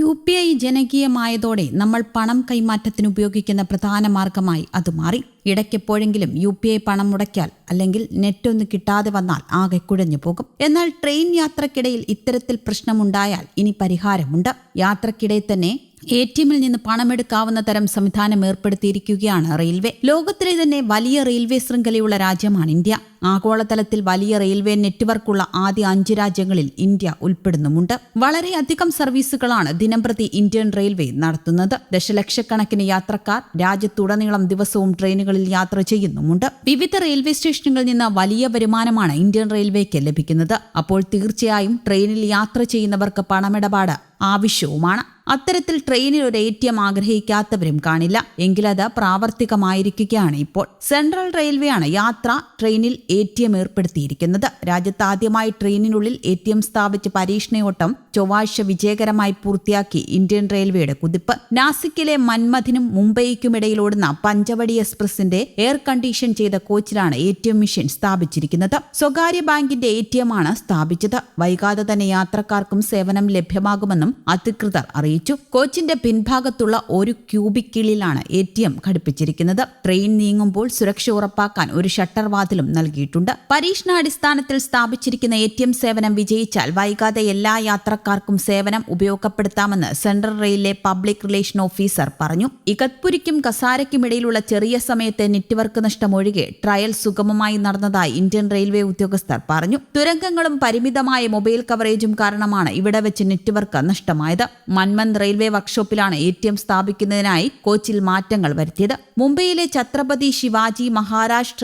U P I ജനകീയമായതോടെ നമ്മൾ പണം കൈമാറ്റത്തിന് ഉപയോഗിക്കുന്ന പ്രധാന മാർഗമായി അത് മാറി. ഇടയ്ക്കെപ്പോഴെങ്കിലും യു പി ഐ പണം മുടക്കിയാൽ അല്ലെങ്കിൽ നെറ്റ് ഒന്ന് കിട്ടാതെ വന്നാൽ ആകെ കുഴഞ്ഞു പോകും. എന്നാൽ ട്രെയിൻ യാത്രക്കിടയിൽ ഇത്തരത്തിൽ പ്രശ്നമുണ്ടായാൽ ഇനി പരിഹാരമുണ്ട്. യാത്രക്കിടെ തന്നെ എ ടി എമ്മിൽ നിന്ന് പണമെടുക്കാവുന്ന തരം സംവിധാനം ഏർപ്പെടുത്തിയിരിക്കുകയാണ് റെയിൽവേ. ലോകത്തിലെ തന്നെ വലിയ റെയിൽവേ ശൃംഖലയുള്ള രാജ്യമാണ് ഇന്ത്യ. ആഗോളതലത്തിൽ വലിയ റെയിൽവേ നെറ്റ്വർക്കുള്ള ആദ്യ അഞ്ച് രാജ്യങ്ങളിൽ ഇന്ത്യ ഉൾപ്പെടുന്നുമുണ്ട്. വളരെയധികം സർവീസുകളാണ് ദിനംപ്രതി ഇന്ത്യൻ റെയിൽവേ നടത്തുന്നത്. ദശലക്ഷക്കണക്കിന് യാത്രക്കാർ രാജ്യത്തുടനീളം ദിവസവും ട്രെയിനുകളിൽ യാത്ര ചെയ്യുന്നുമുണ്ട്. വിവിധ റെയിൽവേ സ്റ്റേഷനുകളിൽ നിന്ന് വലിയ വരുമാനമാണ് ഇന്ത്യൻ റെയിൽവേക്ക് ലഭിക്കുന്നത്. അപ്പോൾ തീർച്ചയായും ട്രെയിനിൽ യാത്ര ചെയ്യുന്നവർക്ക് പണമിടപാട് ആവശ്യവുമാണ്. അത്തരത്തിൽ ട്രെയിനിൽ ഒരു എ ടി എം ആഗ്രഹിക്കാത്തവരും കാണില്ല. എങ്കിലത് പ്രാവർത്തികമായിരിക്കുകയാണ് ഇപ്പോൾ. സെൻട്രൽ റെയിൽവേയാണ് യാത്ര ട്രെയിനിൽ എ ടി എം ഏർപ്പെടുത്തിയിരിക്കുന്നത്. രാജ്യത്ത് ആദ്യമായി ട്രെയിനിനുള്ളിൽ എ ടി എം സ്ഥാപിച്ച് പരീക്ഷണയോട്ടം ചൊവ്വാഴ്ച വിജയകരമായി പൂർത്തിയാക്കി ഇന്ത്യൻ റെയിൽവേയുടെ കുതിപ്പ്. നാസിക്കിലെ മന്മഥിനും മുംബൈക്കും ഇടയിലോടുന്ന പഞ്ചവടി എക്സ്പ്രസിന്റെ എയർ കണ്ടീഷൻ ചെയ്ത കോച്ചിലാണ് എ ടി എം മെഷീൻ സ്ഥാപിച്ചിരിക്കുന്നത്. സ്വകാര്യ ബാങ്കിന്റെ എ ടി എം ആണ് സ്ഥാപിച്ചത്. വൈകാതെ തന്നെ യാത്രക്കാർക്കും സേവനം ലഭ്യമാകുമെന്നും അധികൃതർ അറിയിച്ചു. കോച്ചിന്റെ പിൻഭാഗത്തുള്ള ഒരു ക്യൂബിക്കിളിലാണ് എ ടി എം ഘടിപ്പിച്ചിരിക്കുന്നത്. ട്രെയിൻ നീങ്ങുമ്പോൾ സുരക്ഷ ഉറപ്പാക്കാൻ ഒരു ഷട്ടർ വാതിലും നൽകിയിട്ടുണ്ട്. പരീക്ഷണാടിസ്ഥാനത്തിൽ സ്ഥാപിച്ചിരിക്കുന്ന എ ടി എം സേവനം വിജയിച്ചാൽ വൈകാതെ എല്ലാ യാത്രക്കാർക്കും സേവനം ഉപയോഗപ്പെടുത്താമെന്ന് സെൻട്രൽ റെയിലിലെ പബ്ലിക് റിലേഷൻ ഓഫീസർ പറഞ്ഞു. ഇഗത്പുരിക്കും കസാരയ്ക്കും ഇടയിലുള്ള ചെറിയ സമയത്തെ നെറ്റ്വർക്ക് നഷ്ടം ഒഴികെ ട്രയൽ സുഗമമായി നടന്നതായി ഇന്ത്യൻ റെയിൽവേ ഉദ്യോഗസ്ഥർ പറഞ്ഞു. തുരങ്കങ്ങളും പരിമിതമായ മൊബൈൽ കവറേജും കാരണമാണ് ഇവിടെ വെച്ച് നെറ്റ്വർക്ക് നഷ്ടമായത്. റെയിൽവേ വർക്ക്ഷോപ്പിലാണ് എ ടി എം സ്ഥാപിക്കുന്നതിനായി കോച്ചിൽ മാറ്റങ്ങൾ വരുത്തിയത്. മുംബൈയിലെ ഛത്രപതി ശിവാജി മഹാരാജ്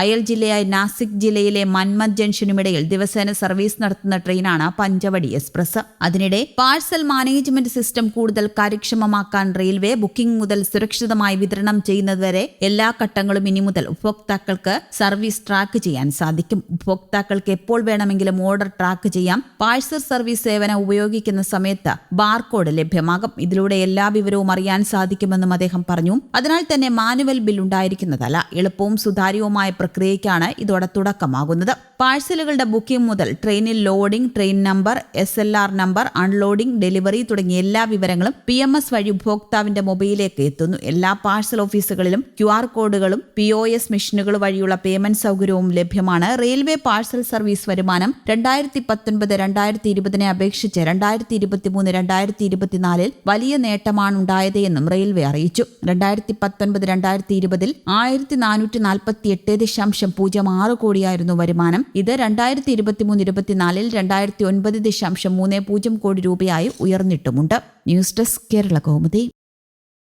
അയൽ ജില്ലയായ നാസിക് ജില്ലയിലെ മന്മത് ജംഗ്ഷനുമിടയിൽ ദിവസേന സർവീസ് നടത്തുന്ന ട്രെയിനാണ് പഞ്ചവടി എക്സ്പ്രസ്. അതിനിടെ പാഴ്സൽ മാനേജ്മെന്റ് സിസ്റ്റം കൂടുതൽ കാര്യക്ഷമമാക്കാൻ റെയിൽവേ ബുക്കിംഗ് മുതൽ സുരക്ഷിതമായി വിതരണം ചെയ്യുന്നതുവരെ എല്ലാ ഘട്ടങ്ങളും ഇനി മുതൽ ഉപഭോക്താക്കൾക്ക് സർവീസ് ട്രാക്ക് ചെയ്യാൻ സാധിക്കും. ഉപഭോക്താക്കൾക്ക് എപ്പോൾ വേണമെങ്കിലും ഓർഡർ ട്രാക്ക് ചെയ്യാം. പാഴ്സൽ സർവീസ് സേവനം ഉപയോഗിക്കുന്ന സമയത്ത് ബാർകോഡ് ലഭ്യമാകും. ഇതിലൂടെ എല്ലാ വിവരവും അറിയാൻ സാധിക്കുമെന്നും അദ്ദേഹം പറഞ്ഞു. അതിനാൽ തന്നെ മാനുവൽ ബിൽ ഉണ്ടായിരിക്കുന്നതല്ല എളുപ്പവും സുതാര്യവുമായ പ്രക്രിയയ്ക്കാണ് ഇതോടെ തുടക്കമാകുന്നത്. പാഴ്സലുകളുടെ ബുക്കിംഗ് മുതൽ ട്രെയിനിൽ loading train number S L R number unloading delivery തുടങ്ങിയ എല്ലാ വിവരങ്ങളും പി എം എസ് വഴി ഉപഭോക്താവിന്റെ മൊബൈലിലേക്ക് എത്തുന്നു. എല്ലാ പാഴ്സൽ ഓഫീസുകളിലും ക്യു ആർ കോഡുകളും പി ഒ എസ് മെഷീനുകൾ വഴിയുള്ള പേയ്മെന്റ് സൗകര്യവും ലഭ്യമാണ്. റെയിൽവേ പാഴ്സൽ സർവീസ് വരുമാനം രണ്ടായിരത്തി പത്തൊൻപത് രണ്ടായിരത്തി ഇരുപതിനെ അപേക്ഷിച്ച് രണ്ടായിരത്തി ഇരുപത്തിമൂന്ന് രണ്ടായിരത്തി ഇരുപത്തിനാലിൽ വലിയ നേട്ടമാണ് ഉണ്ടായത് എന്നും റെയിൽവേ അറിയിച്ചു. രണ്ടായിരത്തി പത്തൊൻപത് രണ്ടായിരത്തി ഇരുപതിൽ ആയിരത്തി നാനൂറ്റി നാൽപ്പത്തി എട്ട് ദശാംശം പൂജ്യം ആറ് കോടിയായിരുന്നു വരുമാനം. ഇത് രണ്ടായിരത്തി ഇരുപത്തിമൂന്ന് ഇരുപത്തിനാലിൽ രണ്ടായിരത്തി ഒൻപത് ദശാംശം മൂന്ന് പൂജ്യം കോടി രൂപയായി ഉയർന്നിട്ടുമുണ്ട്. News desk Kerala Kaumudi.